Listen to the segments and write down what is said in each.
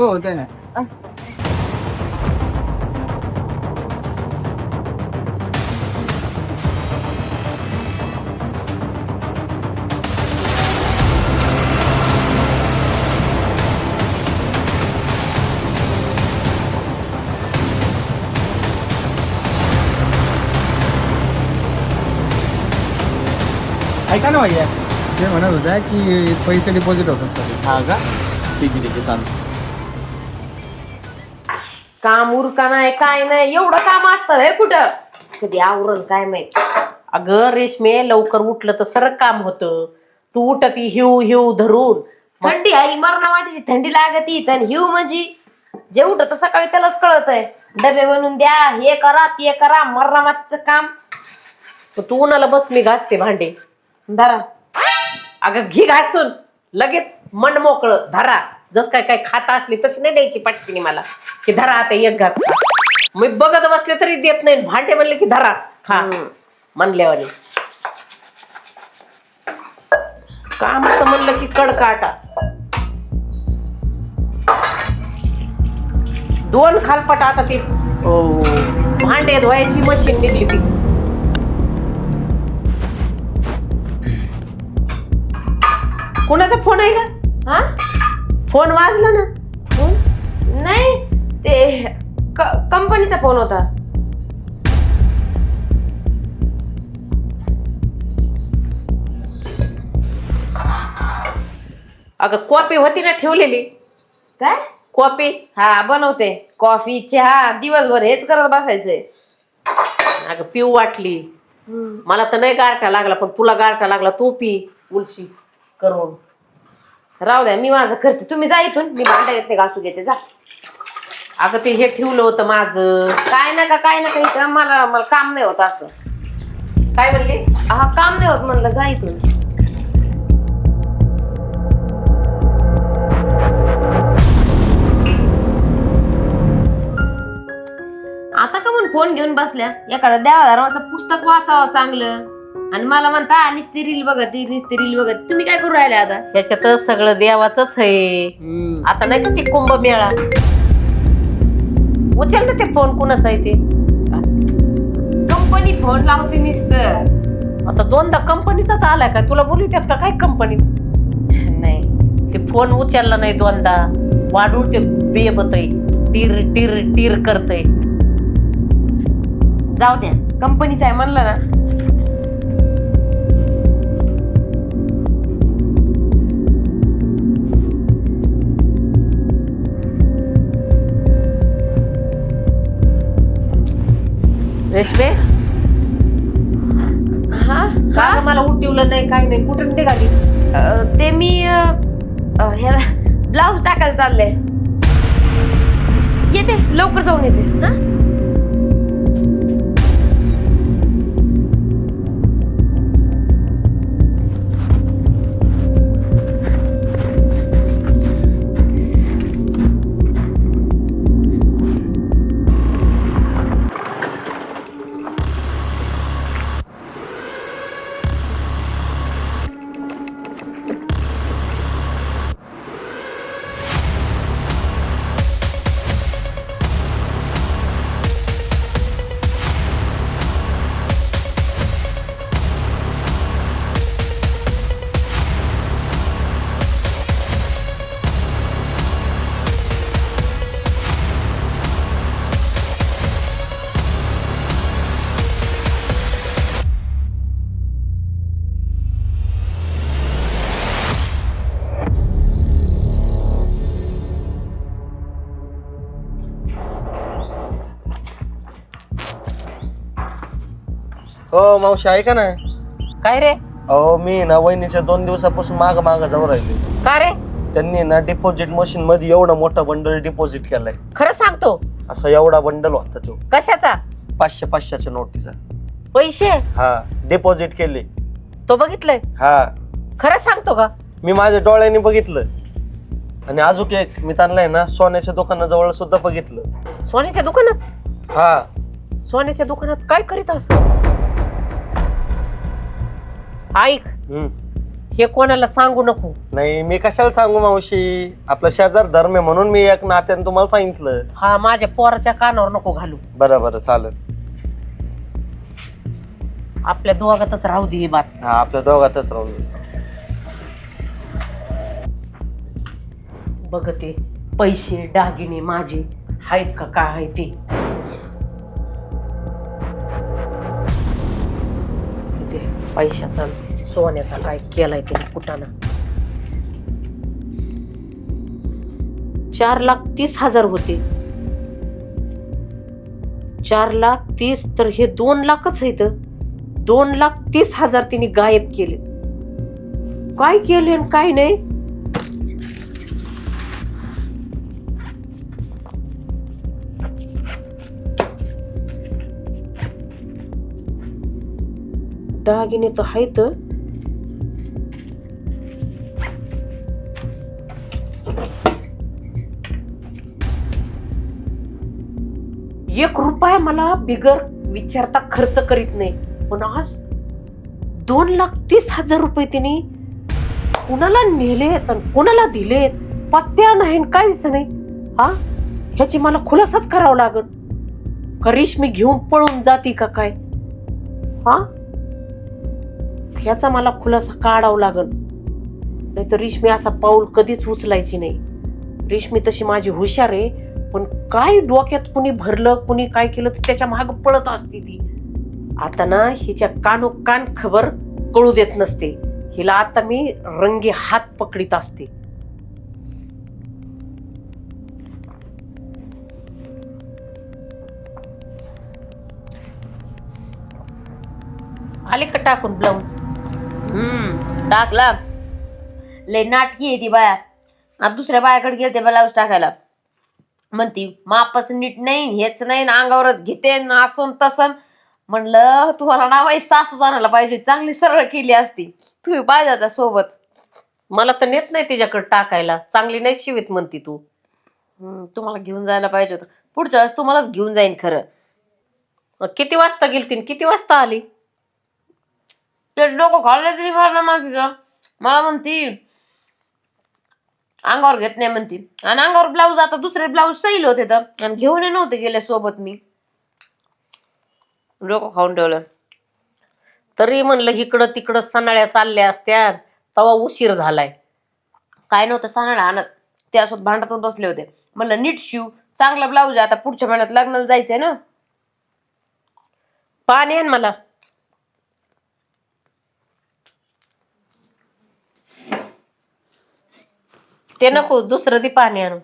ऐका ना इथं डिपॉझिट होतं का हो होते ना ऐका ना भैया ते म्हणत होता की पैसे डिपॉझिट होतात का हा का ठीक आहे ठीक आहे चालेल काम उरका नाही काय नाही एवढं काम असतं हे कुठं? कधी आवरण काय माहीत? अगं रेशमे लवकर उठलं तर सरक काम होतं. तू उठती हिव हिव धरून. थंडी आई मरणावादीची थंडी लागती तर हिव म्हणजे? जे उठत सकाळी त्यालाच कळत आहे डबे बनवून द्या हे करा ते करा मरणामातीचं काम. मग तू उन्हाला बस मी घासते भांडे. धरा. अगं घी घासून लगेच मन मोकळं धरा. जस काय काय खाता असली तशी नाही द्यायची पटकीने मला. की धरा आता एक घास खा. मी बघत बसले तरी देत नाही. भांडे म्हणले की धरा खा. म्हणल्यावर कामाचं म्हणलं की कडकाटा दोन खालपट आता ती. अं, भांडे धुवायची मशीन निघली ती. कुणाचा फोन आहे का? हा? फोन वाजला ना? फोन? नाही ते क- कंपनीचा फोन होता. अगं कॉपी होती ना ठेवलेली. काय? कॉपी. हा बनवते. कॉफी चहा दिवसभर हेच करत बसायचंय. अगं पिऊ वाटली. मला तर नाही गारठा लागला पण तुला गारठा लागला तू पी उलशी करून. राहू द्या मी माझं करते. तुम्ही जा इथून. मी भांडे घेते घासू घेते. जा. अगं ते हे ठेवलं होतं माझं. काय नका काय नका इथं मला मला काम नाही होत असं. काय म्हणली? हा काम नाही होत म्हणलं जा इथून. आता का म्हणून फोन घेऊन बसल्या? एखादा देवा धर्माचं पुस्तक वाचावं चांगलं. आणि मला म्हणता नुसती रील बघत नुसती रील बघत तुम्ही काय करू राहिले आता? याच्यात सगळं देवाच आहे. आता नाही का ते कुंभमेळा? उचल ना ते फोन कुणाचा आहे ते? कंपनी फोन लावते नुसतं. आता दोनदा कंपनीचाच आलाय का? तुला बोलू त्यात का काय कंपनी? नाही. ते फोन उचलला नाही दोनदा. वाढून ते बेबत टीर टीर टीर करतय. जाऊ द्या. कंपनीचं आहे म्हणलं ना. रेशमे? हा? का हा? गं मला उठवलं नाही काय नाही. कुठं निघाली? अ, ते मी अ, अ, ह्याला ब्लाऊज टाकायला चालले. येते लवकर जाऊन येते. हा? हो मावशी ऐका ना. काय रे? अहो मी ना वहिनीच्या दोन दिवसापासून माग माग जाऊ राहिले का रे? त्यांनी ना डिपॉझिट मशीन मध्ये एवढा मोठा बंडल डिपॉझिट केलाय. खरं सांगतो. असा एवढा बंडल होता तो. कशाचा? पाचशे पाचशेच्या नोटीचा पैसे? हा डिपॉझिट केले. तो बघितलंय? हा. खरं सांगतो का? मी माझ्या डोळ्यांनी बघितलं. आणि अजून एक मी त्यांना ना सोन्याच्या दुकानाजवळ सुद्धा बघितलं. सोन्याच्या दुकानात? हा. सोन्याच्या दुकानात काय करीत असं? ऐक. हम्म. हे कोणाला सांगू नको. नाही मी कशाला सांगू मावशी? आपला शेजार धर्म आहे म्हणून मी एक नात्याने तुम्हाला सांगितलं. हा माझ्या पोराच्या कानावर नको घालू. बरं बरं चालेल. आपल्या दोघातच राहू दे ही बात. हा आपल्या दोघातच राहून दे. बघते पैसे दागिने माझे आहेत का काय आहे ते. पैशाचा सोन्याचा काय केलाय त्याने कुठाना चार लाख तीस हजार होते. चार लाख तीस तर हे दोन लाखच आहेत दोन लाख तीस हजार तिने गायब केले. काय केले आणि काय नाही? दागिने तर एक रुपया मला बिगर विचारता खर्च करीत नाही पण आज दोन लाख तीस हजार रुपये तिने कुणाला नेलेत आणि कुणाला दिलेत पत्त्या नाही आणि काहीच नाही हा ह्याची मला खुलासाच करावा लागल करिश मी घेऊन पळून जाती का काय हा ह्याचा मला खुलासा काढावा लागल नाही तर असा पाऊल कधीच उचलायची नाही. रिश्मी तशी माझी हुशार आहे पण काय डोक्यात कुणी भरलं कुणी काय केलं तर त्याच्या माग पळत असते ती. आता ना हिच्या कानो कान खबर कळू देत नसते. हिला आता मी रंगी हात पकडीत असते. आले का टाकून ब्लाऊज? हम्म टाकला. लय नाटकी आहे ती बाया. आता दुसऱ्या बायाकडे गेलते ब्लाऊज टाकायला. म्हणती मापच नीट नाही हेच नाही न अंगावरच घेते न असं न तसं म्हणलं तुम्हाला नावाई सासू जाण्याला पाहिजे चांगली सरळ केली असती. तुम्ही पाहिजे होता सोबत. मला तर नेत नाही तिच्याकडे टाकायला. चांगली नाही शिवीत म्हणती तू. हम्म, तुम्हाला घेऊन जायला पाहिजे होतं. पुढच्या वेळेस तुम्हालाच घेऊन जाईन खरं. मग किती वाजता गेलती किती वाजता आली? तर डोकं खाल्लं तरी भरलं ना का मला म्हणती अंगावर घेत नाही म्हणती आणि अंगावर ब्लाऊज आता दुसरे ब्लाऊज सैल होते तर। आणि घेऊन नव्हते गेल्या सोबत मी। डोकं खाऊन ठेवलं। तरी म्हणलं इकडं तिकडं सणाळ्या चालल्या असत्या तवा उशीर झालाय. काय नव्हतं सणाळा आणत त्यासोबत भांडतच बसले होते. म्हणलं नीट शिव चांगला ब्लाऊज आहे आता पुढच्या महिन्यात लग्नाला जायचंय ना. पाणी आण मला. ते नको दुसरं ती पाणी आणू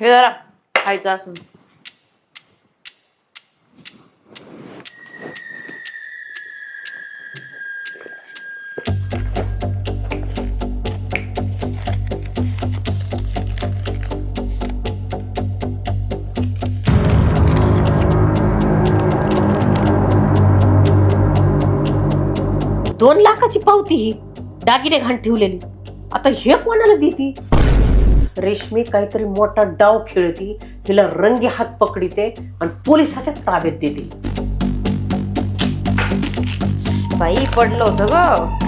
हे जरा खायचं असून. दोन लाखाची पावती ही. दागिने घाण ठेवलेली. आता हे कोणाला देती? रेशमी काहीतरी मोठा डाव खेळती हिला रंगी हात पकडीते आणि पोलिसाच्या ताब्यात देते. बाई पडलं होतं ग.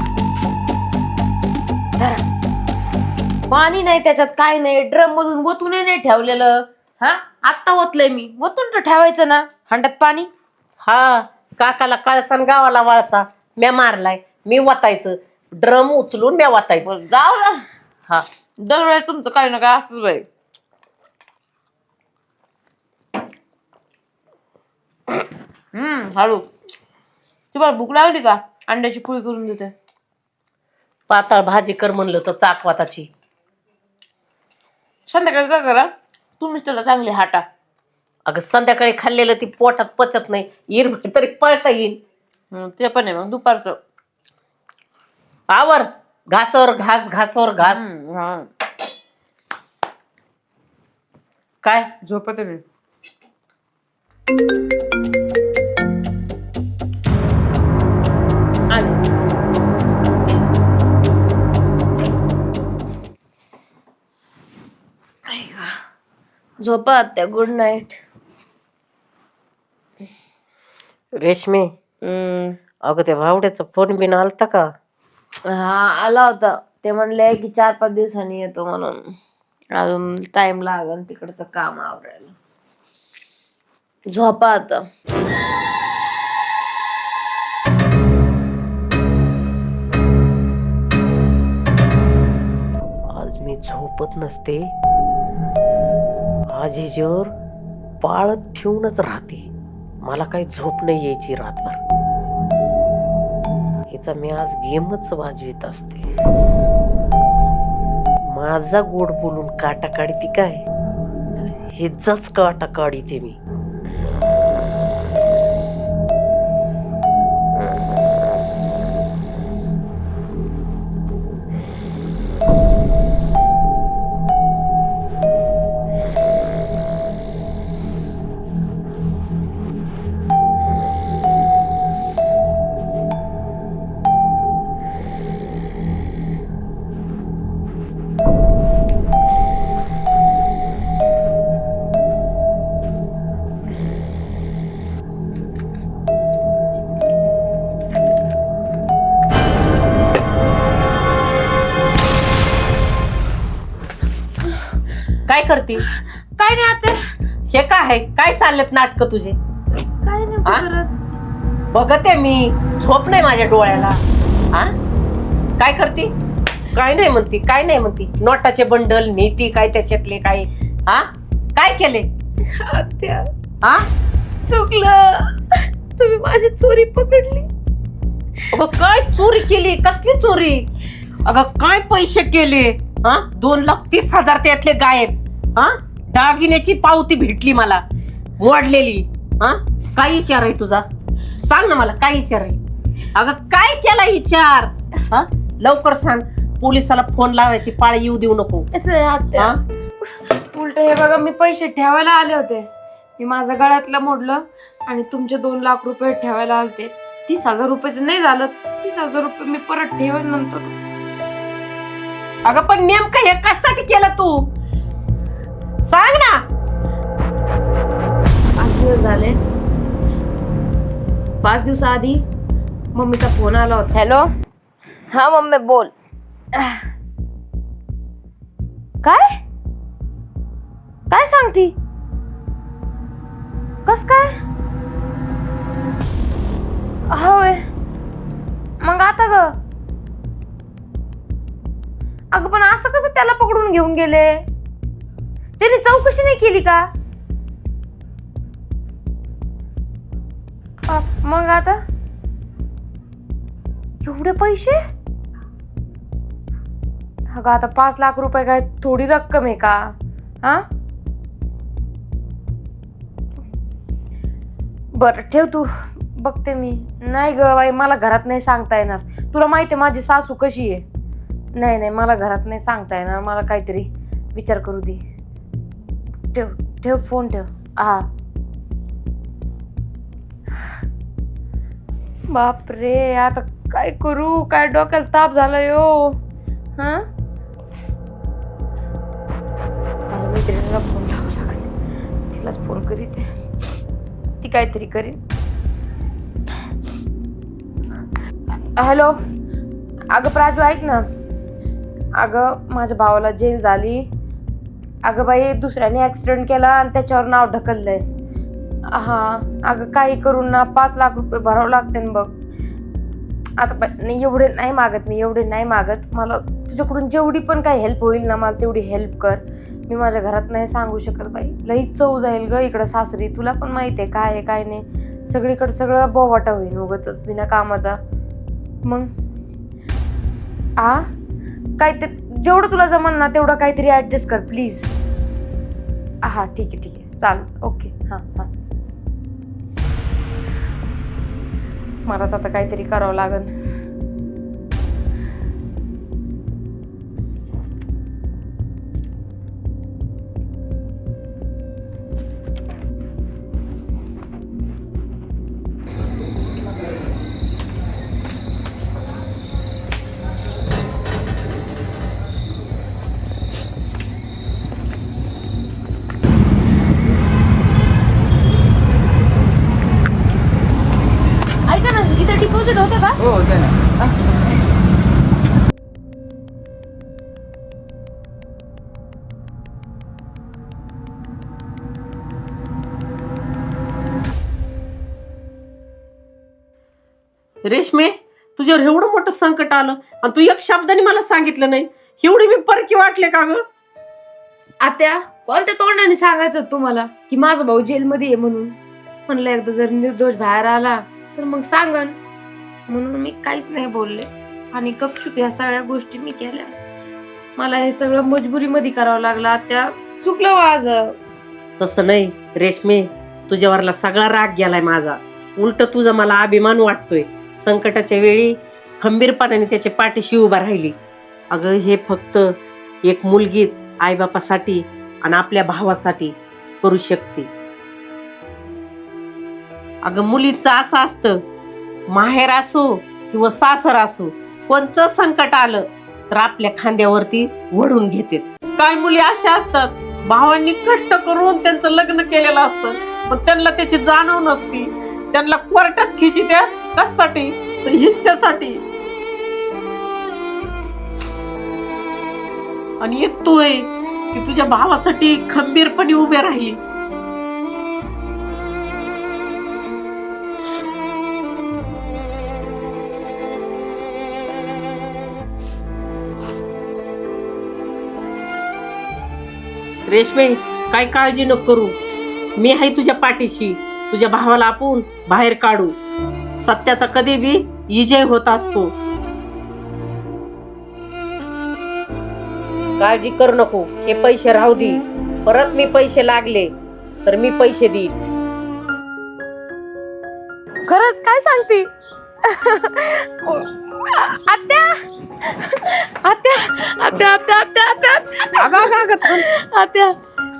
पाणी नाही त्याच्यात काय नाही. ड्रम मधून ओतूनही नाही ठेवलेलं. हा? आत्ता ओतलंय मी. ओतून तर ठेवायचं ना. हंड्यात पाणी? हा काकाला कळसा गावाला वळसा. म्या मारलाय. मी वातायचं. ड्रम उचलून म्या वातायचं बरं, जाऊ द्या. हा. दरवेळेस तुमचं काही ना काय असतं बाई. हम्म हळू. तुम्हाला भूक लागली का? अंड्याची पोळी करून देते. पाताळ भाजी कर म्हणलं तर चाकवाताची संध्याकाळी काय करा? तुम्हीच त्याला चांगली हाटा. अगं संध्याकाळी खाल्लेलं ती पोटात पचत नाही. इरभर तरी पळता येईल हम्म, ते पण आहे मग दुपारचं. आवर घासावर घास घासावर घास हम्म, हा. काय झोपते मी आले. ऐका. झोपा त्या गुड नाईट रेशमी अगं त्या भावड्याचा फोन बिन आलता का हा आला होता. ते म्हणले की चार पाच दिवसांनी येतो म्हणून. अजून टाइम लागल तिकडचं काम आवरायला. झोपा आता. आज मी झोपत नसते. आज हिच्यावर पाळत ठेवूनच राहते. मला काही झोप नाही यायची रातभर. हिचा मी आज गेमच वाजवीत असते. माझा गोड बोलून काटा ती काय? हिचाच काटा काढीते मी. चाललेत नाटक तुझे? काय? करत? बघते मी. झोप नाही माझ्या डोळ्याला. हा काय करते? काय नाही म्हणती काय नाही म्हणती. नोटाचे बंडल नीती काय त्याच्यातले काय? हा काय केले? आत्या. हा चुकलं. तुम्ही माझी चोरी पकडली. अगं काय चोरी केली? कसली चोरी? अगं काय पैसे केले? हा दोन लाख तीस हजार त्यातले गायब. हा दागिन्याची पावती भेटली मला. मोडलेली हा? काय विचार आहे तुझा? सांग ना मला काय विचार आहे? अगं काय केला विचार? हा? लवकर सांग. पोलिसाला फोन लावायची पाळी येऊ देऊ नको. हा? उलट हे बघा मी पैसे ठेवायला आले होते. मी माझं गळ्यातलं मोडलं आणि तुमचे दोन लाख रुपये ठेवायला आलते. तीस हजार रुपयाचं नाही झालं. तीस हजार रुपये मी परत ठेवेन नंतर. अगं पण नेमकं हे कशासाठी केलं तू? सांग ना. पाच दिवस झाले. पाच दिवसाआधी मम्मीचा फोन आला होता. हॅलो? हा मम्मी बोल. काय? काय सांगती? कस काय? होय. मग आता ग. अगं पण असं कसं त्याला पकडून घेऊन गेले? त्यांनी चौकशी नाही केली का? मग आता? एवढे पैसे? अगं आता पाच लाख रुपये काय थोडी रक्कम आहे का? हा? बर ठेव तू. बघते मी. नाही ग बाई मला घरात नाही सांगता येणार. तुला माहिती आहे माझी सासू कशी आहे? नाही नाही मला घरात नाही सांगता येणार. मला काहीतरी विचार करू दे. ठेव ठेव फोन ठेव. हा. बापरे आता काय करू? काय डोक्याला ताप झाला यो हो. हा? माझ्या मैत्रिणीला फोन लावा लागत तिलाच फोन करीत ती काहीतरी करीन. हॅलो? अगं प्राजू ऐक ना. अगं माझ्या भावाला जेल झाली. अगं बाई दुसऱ्याने ॲक्सिडेंट केला आणि त्याच्यावर नाव ढकललंय. हा अगं काही करून ना पाच लाख रुपये भरावं लागते ना बघ. आता बाई, नाही एवढे नाही मागत मी एवढे नाही मागत. मला तुझ्याकडून जेवढी पण काही हेल्प होईल ना मला तेवढी हेल्प कर. मी माझ्या घरात नाही सांगू शकत बाई. लई चव जाईल ग इकडं सासरी. तुला पण माहिती आहे काय आहे काय नाही. सगळीकडे सगळं बोवाटा होईल उगच बिना कामाचा. मग? आ? काय ते जेवढं तुला जमन ना तेवढं काहीतरी ॲडजस्ट कर प्लीज हा ठीक आहे ठीक आहे. चाल ओके हां हां. मला आता काहीतरी करावं लागेल रेशमे तुझ्यावर एवढं मोठं संकट आलं आणि तू एक शब्दाने मला सांगितलं नाही. एवढी मी परकी वाटले का ग? आत्या कोणत्या तोंडाने सांगायचं होतं तुम्हाला की माझा भाऊ जेलमध्ये आहे म्हणून? म्हणलं एकदा जर निर्दोष बाहेर आला तर मग सांगन. म्हणून मी काहीच नाही बोलले. आणि गपचूप ह्या सगळ्या गोष्टी मी केल्या. मला हे सगळं मजबुरीमध्ये करावं लागलं आत्या. चुकलं माझं. तसं नाही रेशमे. तुझ्यावरला सगळा राग गेलाय माझा. उलट तुझा मला अभिमान वाटतोय. संकटाच्या वेळी खंबीरपणाने त्याच्या पाठीशी उभा राहिली. अगं हे फक्त एक मुलगीच आईबापासाठी आणि आपल्या भावासाठी करू शकते. अगं मुलीचं असं असतं माहेर असो किंवा सासर असो कोणचं संकट आलं तर आपल्या खांद्यावरती वढून घेते काय मुली अशा असतात भावांनी कष्ट करून त्यांचं लग्न केलेलं असतं पण त्यांना त्याची जाणव नसती. त्यांना कोर्टात खिची द्या. कशासाठी? तर हिस्स्यासाठी आणि एक तू आहे की तुझ्या भावासाठी खंबीरपणे उभे राहिली. रेशमे काय काळजी नको करू. मी आहे तुझ्या पाठीशी. तुझ्या भावाला आपण बाहेर काढू. सत्याचा कधी बी विजय होत असतो. काळजी करू नको. हे पैसे राहू दे. परत मी पैसे लागले तर मी पैसे देईन. खरंच काय सांगते? आत्या! आत्या! आत्या आत्या आत्या आत्या. आत्या!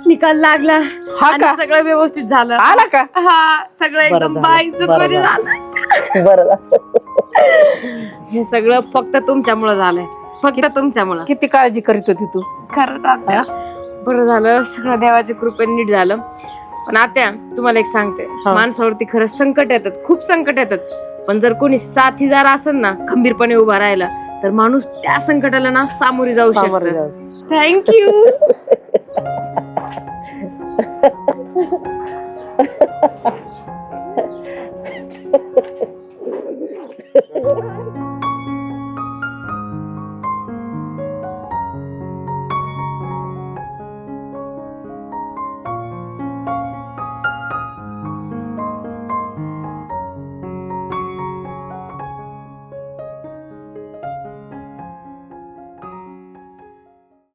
निकाल लागला. हा आणि का? सगळं व्यवस्थित झालं. आला का? हा सगळं बरं एकदम झालं, बाईचं बरं झालं. बरं हे सगळं फक्त तुमच्यामुळं झालंय. फक्त तुमच्यामुळं. किती काळजी करीत होती तू? खरंच आत्या बरं झालं सगळं देवाच्या कृपेने नीट झालं. पण आत्या तुम्हाला एक सांगते. हा. माणसावरती खरंच संकट येतात खूप संकट येतात. पण जर कोणी साथीदार असेल ना खंबीरपणे उभा राहिला तर माणूस त्या संकटाला ना सामोरी जाऊ सामोरे शकतो. Thank you Ha ha ha ha.